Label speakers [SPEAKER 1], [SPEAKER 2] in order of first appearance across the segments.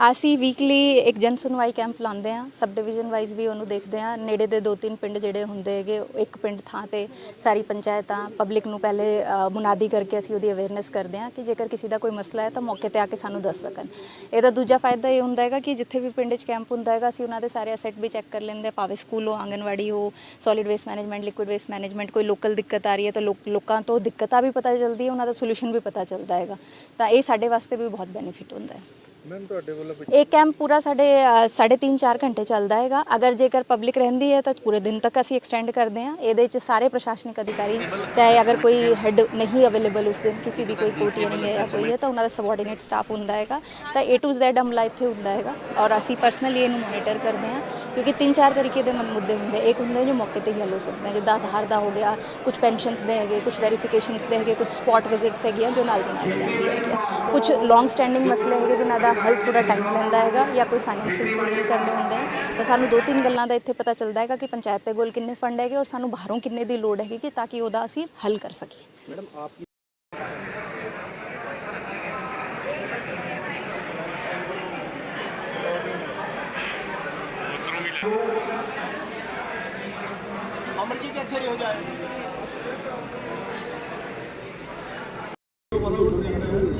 [SPEAKER 1] ਅਸੀਂ ਵੀਕਲੀ ਇੱਕ ਜਨ ਸੁਣਵਾਈ ਕੈਂਪ ਲਾਉਂਦੇ ਆ ਸਬ ਡਿਵੀਜ਼ਨ ਵਾਈਜ਼ ਵੀ ਉਹਨੂੰ ਦੇਖਦੇ ਆ ਨੇੜੇ ਦੇ ਦੋ ਤਿੰਨ ਪਿੰਡ ਜਿਹੜੇ ਹੁੰਦੇ ਹੈਗੇ ਇੱਕ ਪਿੰਡ ਥਾਂ ਤੇ ਸਾਰੀ ਪੰਚਾਇਤਾਂ ਪਬਲਿਕ ਨੂੰ ਪਹਿਲੇ ਮੁਨਾਦੀ ਕਰਕੇ ਅਸੀਂ ਉਹਦੀ ਅਵੇਅਰਨੈਸ ਕਰਦੇ ਆ ਕਿ ਜੇਕਰ ਕਿਸੇ ਦਾ ਕੋਈ ਮਸਲਾ ਹੈ ਤਾਂ ਮੌਕੇ ਤੇ ਆ ਕੇ ਸਾਨੂੰ ਦੱਸ ਸਕਣ। ਇਹਦਾ ਦੂਜਾ ਫਾਇਦਾ ਇਹ ਹੁੰਦਾ ਹੈਗਾ ਕਿ ਜਿੱਥੇ ਵੀ ਪਿੰਡ 'ਚ ਕੈਂਪ ਹੁੰਦਾ ਹੈਗਾ, ਅਸੀਂ ਉਹਨਾਂ ਦੇ ਸਾਰੇ ਅਸੈਟ ਵੀ ਚੈੱਕ ਕਰ ਲੈਂਦੇ ਆ ਭਾਵੇਂ ਸਕੂਲ ਹੋ, ਆਂਗਨਵਾੜੀ ਹੋ solid waste management liquid waste management ਕੋਈ ਲੋਕਲ ਦਿੱਕਤ ਆ ਰਹੀ ਹੈ ਤਾਂ ਲੋਕ- ਲੋਕਾਂ ਤੋਂ ਦਿੱਕਤਾਂ ਵੀ ਪਤਾ ਚੱਲਦੀ ਹੈ, ਉਹਨਾਂ ਦਾ ਸੋਲੂਸ਼ਨ ਵੀ ਪਤਾ ਚੱਲਦਾ ਹੈਗਾ। ਤਾਂ ਇਹ ਸਾਡੇ ਵਾਸਤੇ ਵੀ ਬਹੁਤ ਬੈਨੀਫਿਟ ਹੁੰਦਾ ਹੈ।
[SPEAKER 2] ਮੈਮ ਤੁਹਾਡੇ ਵੱਲੋਂ
[SPEAKER 1] ਇਹ ਕੈਂਪ ਪੂਰਾ ਸਾਡੇ ਅ, ਸਾਢੇ 3 4 ਘੰਟੇ ਚੱਲਦਾ ਹੈਗਾ। ਅਗਰ ਜੇਕਰ ਪਬਲਿਕ ਰਹਿੰਦੀ ਹੈ ਤਾਂ ਪੂਰੇ ਦਿਨ ਤੱਕ ਅਸੀਂ ਐਕਸਟੈਂਡ ਕਰਦੇ ਹਾਂ। ਇਹਦੇ ਵਿੱਚ ਸਾਰੇ ਪ੍ਰਸ਼ਾਸਨਿਕ ਅਧਿਕਾਰੀ ਚਾਹੇ ਅਗਰ ਕੋਈ ਹੈੱਡ ਨਹੀਂ ਅਵੇਲੇਬਲ ਉਸ ਦਿਨ ਕਿਸੇ ਦੀ ਕੋਈ ਕੋਟੀ ਨਹੀਂ ਹੈ ਜਾਂ ਕੋਈ ਹੈ ਤਾਂ ਉਹਨਾਂ ਦਾ ਸਬੋਰਡੀਨੇਟ ਸਟਾਫ ਹੁੰਦਾ ਹੈਗਾ। ਤਾਂ A to Z ਅਮਲਾ ਇੱਥੇ ਹੁੰਦਾ ਹੈਗਾ ਔਰ ਅਸੀਂ ਪਰਸਨਲੀ ਇਹਨੂੰ ਮੋਨੀਟਰ ਕਰਦੇ ਹਾਂ ਕਿਉਂਕਿ ਤਿੰਨ ਚਾਰ ਤਰੀਕੇ ਦੇ ਮੁੱਦੇ ਹੁੰਦੇ ਇੱਕ ਹੁੰਦਾ ਜੋ ਮੌਕੇ ਤੇ ਹੀ ਹੱਲ ਹੋ ਸਕਦੇ ਜਿੱਦਾਂ ਆਧਾਰ ਦਾ ਹੋ ਗਿਆ ਕੁਝ ਪੈਨਸ਼ਨਸ ਦੇ ਹੈਗੇ ਕੁਝ ਵੈਰੀਫਿਕੇਸ਼ਨਸ ਦੇ ਹੈਗੇ ਕੁਝ ਸਪੌਟ ਵਿਜ਼ਿਟਸ ਹੈਗੀਆਂ ਜੋ ਨਾਲ ਦੀ ਨਾਲ ਹੋ ਜਾਂਦੀ ਕੁਝ ਲੌਂਗ ਸਟੈਂਡਿੰਗ ਮਸਲੇ ਹੈਗੇ ਜਿਨ੍ਹਾਂ ਦਾ ਹੱਲ ਥੋੜਾ ਟਾਈਮ ਲੈਂਦਾ ਹੈਗਾ ਜਾਂ ਕੋਈ ਫਾਈਨੈਂਸਿਸ ਪੂਰਨ ਕਰਨੇ ਹੁੰਦੇ ਆ ਤਾਂ ਸਾਨੂੰ ਦੋ ਤਿੰਨ ਗੱਲਾਂ ਦਾ ਇੱਥੇ ਪਤਾ ਚੱਲਦਾ ਹੈਗਾ ਕਿ ਪੰਚਾਇਤ ਦੇ ਕੋਲ ਕਿੰਨੇ ਫੰਡ ਹੈਗੇ ਔਰ ਸਾਨੂੰ ਬਾਹਰੋਂ ਕਿੰਨੇ ਦੀ ਲੋੜ ਹੈਗੀ ਕਿ ਤਾਂ ਕਿ ਉਹਦਾ ਅਸੀਂ ਹੱਲ ਕਰ ਸਕੀਏ
[SPEAKER 2] ਮੈਡਮ ਆਪ
[SPEAKER 3] ਅਮਰਜੀਤ ਇੱਥੇ ਰਹੋ ਜਾਏ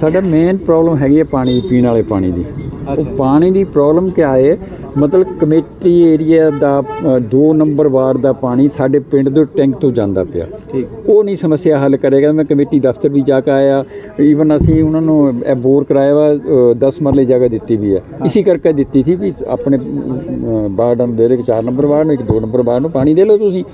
[SPEAKER 4] ਸਾਡਾ ਮੇਨ ਪ੍ਰੋਬਲਮ ਹੈਗੀ ਹੈ ਪਾਣੀ ਪੀਣ ਵਾਲੇ ਪਾਣੀ ਦੀ। ਉਹ ਪਾਣੀ ਦੀ ਪ੍ਰੋਬਲਮ ਕਿਆ ਹੈ? ਮਤਲਬ ਕਮੇਟੀ ਏਰੀਆ ਦਾ 2 ਨੰਬਰ ਵਾਰਡ ਦਾ ਪਾਣੀ ਸਾਡੇ ਪਿੰਡ ਦੇ ਟੈਂਕ ਤੋਂ ਜਾਂਦਾ ਪਿਆ। ਉਹ ਨਹੀਂ ਸਮੱਸਿਆ ਹੱਲ ਕਰੇਗਾ। ਮੈਂ ਕਮੇਟੀ ਦਫ਼ਤਰ ਵੀ ਜਾ ਕੇ ਆਇਆ। ਈਵਨ ਅਸੀਂ ਉਹਨਾਂ ਨੂੰ ਇਹ ਬੋਰ ਕਰਾਇਆ ਵਾ 10 ਮਰਲੇ ਜਗ੍ਹਾ ਦਿੱਤੀ ਵੀ ਹੈ। ਇਸੇ ਕਰਕੇ ਦਿੱਤੀ ਸੀ ਵੀ ਆਪਣੇ ਵਾਰਡ ਨੂੰ ਦੇ ਦੇ 4 ਨੰਬਰ ਵਾਰਡ ਨੂੰ ਇੱਕ 2 ਨੰਬਰ ਵਾਰਡ ਨੂੰ ਪਾਣੀ ਦੇ ਲਓ ਤੁਸੀਂ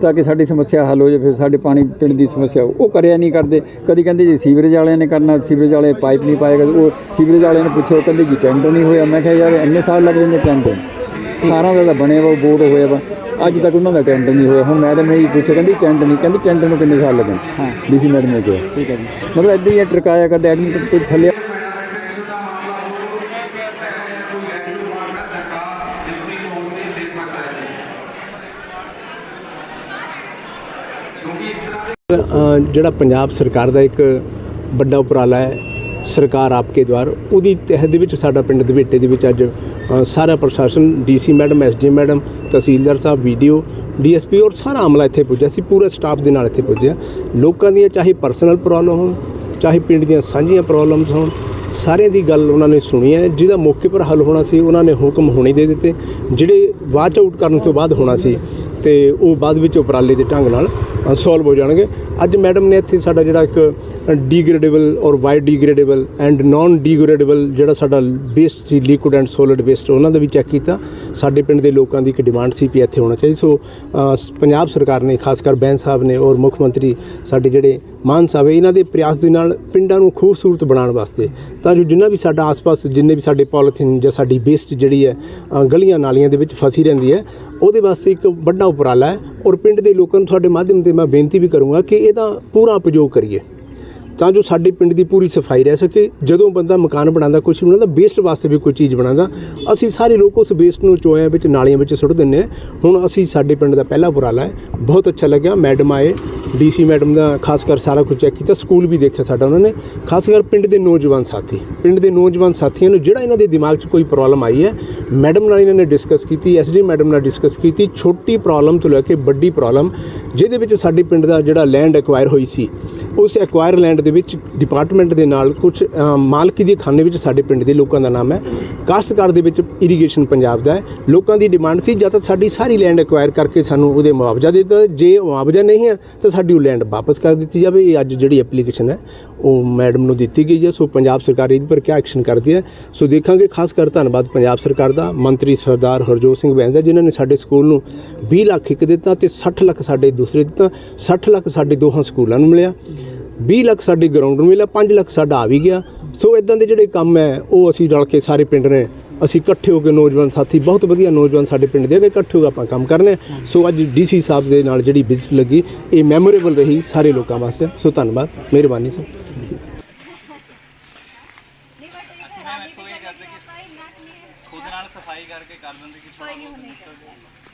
[SPEAKER 4] ਤਾਂ ਕਿ ਸਾਡੀ ਸਮੱਸਿਆ ਹੱਲ ਹੋ ਜਾਏ ਫਿਰ ਸਾਡੇ ਪਾਣੀ ਪਿੰਡ ਦੀ ਸਮੱਸਿਆ ਉਹ ਕਰਿਆ ਨਹੀਂ ਕਰਦੇ। ਕਦੀ ਕਹਿੰਦੇ ਜੀ ਸੀਵਰੇਜ ਵਾਲਿਆਂ ਨੇ ਕਰਨਾ ਸੀਵਰੇਜ ਵਾਲੇ ਪਾਈਪ ਨਹੀਂ ਪਾਏਗਾ ਉਹ ਸੀਵਰੇਜ ਵਾਲਿਆਂ ਨੂੰ ਪੁੱਛੋ ਕਹਿੰਦੇ ਜੀ ਟੈਂਡਰ ਨਹੀਂ ਹੋਇਆ। ਮੈਂ ਕਿਹਾ ਯਾਰ ਇੰਨੇ ਸਾਲ ਲੱਗ ਜਾਂਦੇ ਟੈਂਡਰ ਸਾਰਾਂ ਦਾ ਤਾਂ ਬਣਿਆ ਵਾ ਬੋਰਡ ਹੋਇਆ ਵਾ। ਅੱਜ ਤੱਕ ਉਹਨਾਂ ਦਾ ਟੈਂਡਰ ਨਹੀਂ ਹੋਇਆ। ਹੁਣ ਮੈਡਮ ਨੇ ਪੁੱਛਿਆ ਕਹਿੰਦੀ ਟੈਂਡਰ ਨਹੀਂ ਕਹਿੰਦੀ ਟੈਂਡਰ ਨੂੰ ਕਿੰਨੇ ਸਾਲ ਲੱਗਣ? ਹਾਂ। ਡੀਸੀ ਮੈਡਮ ਨੇ ਕਿਹਾ। ਠੀਕ ਹੈ ਜੀ। ਮਤਲਬ ਇਦਾਂ ਹੀ ਇਹ ਟਰਕਾਇਆ ਕਰਦੇ ਐਡਮਿਟ ਤੋਂ ਥੱਲੇ
[SPEAKER 5] ਜਿਹੜਾ ਪੰਜਾਬ ਸਰਕਾਰ ਦਾ ਇੱਕ ਵੱਡਾ ਉਪਰਾਲਾ ਹੈ ਸਰਕਾਰ ਆਪਕੇ ਦਵਾਰ ਉਹਦੀ ਤਹਿਤ ਦੇ ਵਿੱਚ ਸਾਡਾ ਪਿੰਡ ਦਵੇਟੇ ਦੇ ਵਿੱਚ ਅੱਜ ਸਾਰਾ ਪ੍ਰਸ਼ਾਸਨ, DC madam SD madam, tehsildar ਸਾਹਿਬ, ਵੀਡੀਓ, ਡੀਐਸਪੀ ਔਰ ਸਾਰਾ ਅਮਲਾ ਇੱਥੇ ਪੁੱਜਿਆ। ਸੀ ਪੂਰੇ ਸਟਾਫ ਦੇ ਨਾਲ ਇੱਥੇ ਪੁੱਜਿਆ ਲੋਕਾਂ ਦੀਆਂ ਚਾਹੇ ਪਰਸਨਲ ਪ੍ਰੋਬਲਮ ਹੋਣ, ਚਾਹੇ ਪਿੰਡ ਦੀਆਂ ਸਾਂਝੀਆਂ ਪ੍ਰੋਬਲਮਸ ਹੋਣ, ਸਾਰਿਆਂ ਦੀ ਗੱਲ ਉਹਨਾਂ ਨੇ ਸੁਣੀ ਹੈ। ਜਿਹਦਾ ਮੌਕੇ ਪਰ ਹੱਲ ਹੋਣਾ ਸੀ, ਉਹਨਾਂ ਨੇ ਹੁਕਮ ਹੋਣੇ ਦੇ ਦਿੱਤੇ। ਜਿਹੜੇ ਵਾਚ ਆਊਟ ਕਰਨ ਤੋਂ ਬਾਅਦ ਹੋਣਾ ਸੀ ਤੇ ਉਹ ਬਾਅਦ ਵਿੱਚ ਉਪਰਾਲੇ ਦੇ ਢੰਗ ਨਾਲ ਸੋਲਵ ਹੋ ਜਾਣਗੇ। ਅੱਜ ਮੈਡਮ ਨੇ ਇੱਥੇ ਸਾਡਾ ਜਿਹੜਾ ਇੱਕ ਡੀਗ੍ਰੇਡੇਬਲ ਔਰ ਵਾਈ ਡੀਗ੍ਰੇਡੇਬਲ ਐਂਡ ਨਾਨ ਡੀਗ੍ਰੇਡੇਬਲ ਜਿਹੜਾ ਸਾਡਾ ਵੇਸਟ ਸੀ ਲਿਕੁਇਡ ਐਂਡ ਸੋਲਿਡ ਵੇਸਟ ਉਹਨਾਂ ਦਾ ਵੀ ਚੈੱਕ ਕੀਤਾ। ਸਾਡੇ ਪਿੰਡ ਦੇ ਲੋਕਾਂ ਦੀ ਇੱਕ ਡਿਮਾਂਡ ਸੀ ਵੀ ਇੱਥੇ ਹੋਣਾ ਚਾਹੀਦਾ। ਸੋ ਪੰਜਾਬ ਸਰਕਾਰ ਨੇ ਖਾਸ ਕਰ ਬੈਂਸ ਸਾਹਿਬ ਨੇ ਔਰ ਮੁੱਖ ਮੰਤਰੀ ਸਾਡੇ ਜਿਹੜੇ ਮਾਨ ਸਾਹਿਬ ਹੈ, ਇਹਨਾਂ ਦੇ ਪ੍ਰਯਾਸ ਦੇ ਨਾਲ ਪਿੰਡਾਂ ਨੂੰ ਖੂਬਸੂਰਤ ਬਣਾਉਣ ਵਾਸਤੇ ਤਾਂ ਜੋ ਜਿੰਨਾ ਵੀ ਸਾਡਾ ਆਸ-ਪਾਸ ਜਿੰਨੇ ਵੀ ਸਾਡੇ ਪੋਲੀਥੀਨ ਜਾਂ ਸਾਡੀ ਵੇਸਟ ਜਿਹੜੀ ਹੈ ਗਲੀਆਂ ਨਾਲੀਆਂ ਦੇ ਵਿੱਚ ਫਸੀ ਰਹਿੰਦੀ ਹੈ ਉਹਦੇ ਵਾਸਤੇ ਇੱਕ ਵੱਡਾ ਉਪਰਾਲਾ ਹੈ ਔਰ ਪਿੰਡ ਦੇ ਲੋਕਾਂ ਨੂੰ ਤੁਹਾਡੇ ਮਾਧਿਅਮ ਤੇ ਮੈਂ ਬੇਨਤੀ ਵੀ ਕਰੂੰਗਾ ਕਿ ਇਹਦਾ ਪੂਰਾ ਉਪਯੋਗ ਕਰੀਏ। ਤਾਂ ਜੋ ਸਾਡੇ ਪਿੰਡ ਦੀ ਪੂਰੀ ਸਫ਼ਾਈ ਰਹਿ ਸਕੇ, ਜਦੋਂ ਬੰਦਾ ਮਕਾਨ ਬਣਾਉਂਦਾ ਕੁਝ ਵੀ ਬਣਾਉਂਦਾ ਵੇਸਟ ਵਾਸਤੇ ਵੀ ਕੋਈ ਚੀਜ਼ ਬਣਾਉਂਦਾ, ਅਸੀਂ ਸਾਰੇ ਲੋਕ ਉਸ ਵੇਸਟ ਨੂੰ ਚੋਇਆਂ ਵਿੱਚ, ਨਾਲੀਆਂ ਵਿੱਚ ਸੁੱਟ ਦਿੰਦੇ ਹਾਂ। ਹੁਣ ਅਸੀਂ ਸਾਡੇ ਪਿੰਡ ਦਾ ਪਹਿਲਾ ਉਪਰਾਲਾ ਹੈ। ਬਹੁਤ ਅੱਛਾ ਲੱਗਿਆ। ਮੈਡਮ ਆਏ, ਡੀਸੀ ਮੈਡਮ ਦਾ ਖਾਸ ਕਰ ਸਾਰਾ ਕੁਝ ਚੈੱਕ ਕੀਤਾ, ਸਕੂਲ ਵੀ ਦੇਖਿਆ ਸਾਡਾ ਉਹਨਾਂ ਨੇ। ਖਾਸ ਕਰ ਪਿੰਡ ਦੇ ਨੌਜਵਾਨ ਸਾਥੀ, ਪਿੰਡ ਦੇ ਨੌਜਵਾਨ ਸਾਥੀਆਂ ਨੂੰ ਜਿਹੜਾ ਇਹਨਾਂ ਦੇ ਦਿਮਾਗ 'ਚ ਕੋਈ ਪ੍ਰੋਬਲਮ ਆਈ ਹੈ, ਮੈਡਮ ਨਾਲ ਇਹਨਾਂ ਨੇ ਡਿਸਕਸ ਕੀਤੀ ਐਸਡੀ ਮੈਡਮ ਨਾਲ ਡਿਸਕਸ ਕੀਤੀ, ਛੋਟੀ ਪ੍ਰੋਬਲਮ ਤੋਂ ਲੈ ਕੇ ਵੱਡੀ ਪ੍ਰੋਬਲਮ ਜਿਹਦੇ ਵਿੱਚ ਸਾਡੇ ਪਿੰਡ ਦਾ ਜਿਹੜਾ ਲੈਂਡ ਐਕਵਾਇਰ ਹੋਈ ਸੀ, ਉਸ ਐਕਵਾਇਰ ਲੈਂਡ ਦੇ ਵਿੱਚ ਡਿਪਾਰਟਮੈਂਟ ਦੇ ਨਾਲ ਕੁਝ ਮਾਲਕੀ ਦੇ ਖਾਨੇ ਵਿੱਚ ਸਾਡੇ ਪਿੰਡ ਦੇ ਲੋਕਾਂ ਦਾ ਨਾਮ ਹੈ। ਕਾਸ਼ਤਕਾਰ ਦੇ ਵਿੱਚ ਇਰੀਗੇਸ਼ਨ ਪੰਜਾਬ ਦਾ ਹੈ। ਲੋਕਾਂ ਦੀ ਡਿਮਾਂਡ ਸੀ, ਜਾਂ ਤਾਂ ਸਾਡੀ ਸਾਰੀ ਲੈਂਡ ਐਕਵਾਇਰ ਕਰਕੇ ਸਾਨੂੰ ਉਹਦੇ ਮੁਆਵਜ਼ਾ ਦੇ ਦਿੱਤਾ। ਜੇ ਮੁਆਵਜ਼ਾ ਨਹੀਂ ਹੈ, ਤਾਂ ਸਾਡੀ ਉਹ ਲੈਂਡ ਵਾਪਸ ਕਰ ਦਿੱਤੀ ਜਾਵੇ। ਇਹ ਅੱਜ ਜਿਹੜੀ ਐਪਲੀਕੇਸ਼ਨ ਹੈ, ਉਹ ਮੈਡਮ ਨੂੰ ਦਿੱਤੀ ਗਈ ਹੈ। ਸੋ ਪੰਜਾਬ ਸਰਕਾਰ ਇਹਦੇ ਪਰ ਕਿਆ ਐਕਸ਼ਨ ਕਰਦੀ ਹੈ? ਸੋ ਦੇਖਾਂਗੇ। ਖਾਸ ਕਰ ਧੰਨਵਾਦ ਪੰਜਾਬ ਸਰਕਾਰ ਦਾ। ਮੰਤਰੀ ਸਰਦਾਰ ਹਰਜੋਤ ਸਿੰਘ ਬੈਂਸਾ ਜਿਨ੍ਹਾਂ ਨੇ ਸਾਡੇ ਸਕੂਲ ਨੂੰ 20 ਲੱਖ ਇੱਕ ਦਿੱਤਾ ਤੇ 60 ਲੱਖ ਸਾਡੇ ਦੂਸਰੇ ਦਿੱਤਾ। 60 ਲੱਖ ਸਾਡੇ ਦੋਹਾਂ ਸਕੂਲਾਂ ਨੂੰ ਮਿਲਿਆ। 20 ਲੱਖ ਸਾਡੇ ਗਰਾਊਂਡ ਨੂੰ ਮਿਲਿਆ 5 ਲੱਖ ਸਾਡਾ ਆ ਵੀ ਗਿਆ। ਸੋ ਇਦਾਂ ਦੇ ਜਿਹੜੇ ਕੰਮ ਹੈ, ਉਹ ਅਸੀਂ ਰਲ ਕੇ ਸਾਰੇ ਪਿੰਡ ਨੇ, ਅਸੀਂ ਇਕੱਠੇ ਹੋ ਕੇ ਨੌਜਵਾਨ ਸਾਥੀ, ਬਹੁਤ ਵਧੀਆ ਨੌਜਵਾਨ ਸਾਡੇ ਪਿੰਡ ਦੇ ਹੈਗੇ, ਇਕੱਠੇ ਹੋ ਕੇ ਆਪਾਂ ਕੰਮ ਕਰਨੇ ਸੋ ਅੱਜ ਡੀਸੀ ਸਾਹਿਬ ਦੇ ਨਾਲ ਜਿਹੜੀ ਵਿਜ਼ਿਟ ਲੱਗੀ, ਇਹ ਮੈਮੋਰੇਬਲ ਰਹੀ ਸਾਰੇ ਲੋਕਾਂ ਵਾਸਤੇ। ਸੋ ਧੰਨਵਾਦ, ਮਿਹਰਬਾਨੀ ਸਰ।
[SPEAKER 3] ਖੁਦ ਨਾਲ ਸਫ਼ਾਈ ਕਰਕੇ ਕਰ ਦਿੰਦੇ ਕਿ ਥੋੜਾ ਬਹੁਤ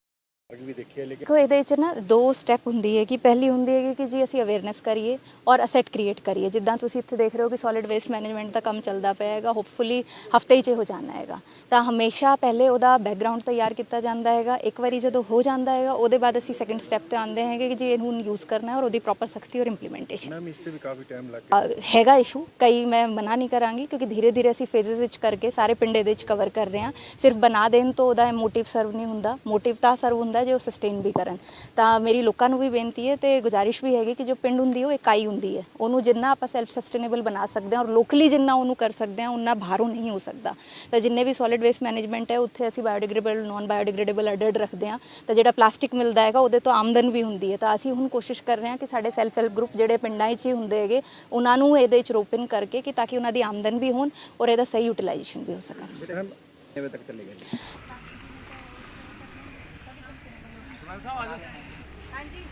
[SPEAKER 1] ਦੇਖੋ ਇਹਦੇ ਵਿੱਚ ਨਾ ਦੋ ਸਟੈਪ ਹੁੰਦੀ ਹੈ ਕਿ ਪਹਿਲੀ ਹੁੰਦੀ ਹੈ ਕਿ ਜੀ ਅਸੀਂ ਅਵੇਅਰਨੈਸ ਕਰੀਏ ਔਰ ਅਸੈਟ ਕ੍ਰੀਏਟ ਕਰੀਏ। ਜਿੱਦਾਂ ਤੁਸੀਂ ਇੱਥੇ ਦੇਖ ਰਹੇ ਹੋ ਕਿ ਸੋਲਿਡ ਵੇਸਟ ਮੈਨੇਜਮੈਂਟ ਦਾ ਕੰਮ ਚੱਲਦਾ ਪਿਆ ਹੈਗਾ ਹੋਪਫੁਲੀ ਹਫ਼ਤੇ ਹੀ 'ਚ ਹੋ ਜਾਣਾ ਹੈਗਾ। ਤਾਂ ਹਮੇਸ਼ਾ ਪਹਿਲੇ ਉਹਦਾ ਬੈਕਗ੍ਰਾਉਂਡ ਤਿਆਰ ਕੀਤਾ ਜਾਂਦਾ ਹੈਗਾ। ਇੱਕ ਵਾਰੀ ਜਦੋਂ ਹੋ ਜਾਂਦਾ ਹੈਗਾ ਉਹਦੇ ਬਾਅਦ ਅਸੀਂ ਸੈਕੰਡ ਸਟੈਪ ਤੇ ਆਉਂਦੇ ਹੈਗੇ ਕਿ ਜੀ ਇਹਨੂੰ ਯੂਜ਼ ਕਰਨਾ ਹੈ ਔਰ ਉਹਦੀ ਪ੍ਰੋਪਰ ਸਖਤੀ ਔਰ ਇੰਪਲੀਮੈਂਟੇਸ਼ਨ ਮੈਮ ਇਸ ਤੇ ਵੀ ਕਾਫੀ ਟਾਈਮ ਲੱਗ ਹੈਗਾ ਇਸ਼ੂ ਕਈ ਮੈਂ ਮਨਾ ਨਹੀਂ ਕਰਾਂਗੀ ਕਿਉਂਕਿ ਧੀਰੇ ਧੀਰੇ ਅਸੀਂ ਫੇਜ਼ਸ ਵਿੱਚ ਕਰਕੇ ਸਾਰੇ ਪਿੰਡ ਇਹਦੇ ਵਿੱਚ ਕਵਰ ਕਰ ਰਹੇ ਹਾਂ। ਸਿਰਫ ਬਣਾ ਦੇਣ ਤੋਂ ਉਹਦਾ ਮੋਟਿਵ ਸਰਵ ਨਹੀਂ ਹੁੰਦਾ। ਮੋਟਿਵ ਤਾਂ ਸਰਵ ਹੁੰਦਾ ਜੇ ਉਹ ਸਸਟੇਨ ਵੀ ਕਰਨ। ਤਾਂ ਮੇਰੀ ਲੋਕਾਂ ਨੂੰ ਵੀ ਬੇਨਤੀ ਹੈ ਤੇ ਗੁਜ਼ਾਰਿਸ਼ ਵੀ ਹੈਗੀ ਕਿ ਜੋ ਪਿੰਡ ਹੁੰਦੀ ਹੈ, ਉਹ ਇਕਾਈ ਹੁੰਦੀ ਹੈ। ਉਹਨੂੰ ਜਿੰਨਾ ਆਪਾਂ ਸੈਲਫ ਸਸਟੇਨੇਬਲ ਬਣਾ ਸਕਦੇ ਹਾਂ ਔਰ ਲੋਕਲੀ ਜਿੰਨਾ ਉਹਨੂੰ ਕਰ ਸਕਦੇ ਹਾਂ, ਉਨਾ ਬਾਹਰੋਂ ਨਹੀਂ ਹੋ ਸਕਦਾ। ਤਾਂ ਜਿੰਨੇ ਵੀ ਸੋਲਿਡ ਵੇਸਟ ਮੈਨੇਜਮੈਂਟ ਹੈ, ਉੱਥੇ ਅਸੀਂ ਬਾਇਓਡੀਗ੍ਰੇਡੇਬਲ ਨਾਨ ਬਾਇਓਡੀਗ੍ਰੇਡੇਬਲ ਅਡਡ ਰੱਖਦੇ ਹਾਂ। ਤਾਂ ਜਿਹੜਾ ਪਲਾਸਟਿਕ ਮਿਲਦਾ ਹੈਗਾ, ਉਹਦੇ ਤੋਂ ਆਮਦਨ ਵੀ ਹੁੰਦੀ ਹੈ। ਤਾਂ ਅਸੀਂ ਹੁਣ ਕੋਸ਼ਿਸ਼ ਕਰ ਰਹੇ ਹਾਂ ਕਿ ਸਾਡੇ ਸੈਲਫ ਹੈਲਪ ਗਰੁੱਪ ਜਿਹੜੇ ਪਿੰਡਾਂ 'ਚ ਹੀ ਹੁੰਦੇ ਹੈਗੇ, ਉਹਨਾਂ ਨੂੰ ਇਹਦੇ ਵਿੱਚ ਰੋਪਨ ਕਰਕੇ ਕਿ ਤਾਂ ਕਿ ਉਹਨਾਂ ਦੀ ਆਮਦਨ ਵੀ ਹੋਣ ਔਰ ਇਹਦਾ ਸਹੀ ਯੂਟਿਲਾਈਜੇਸ਼ਨ ਵੀ ਹੋ ਸਕਣ।
[SPEAKER 2] ਕਿਵੇਂ ਤੱਕ ਚੱਲੇਗਾ ਜੀ
[SPEAKER 1] ਹਾਂਜੀ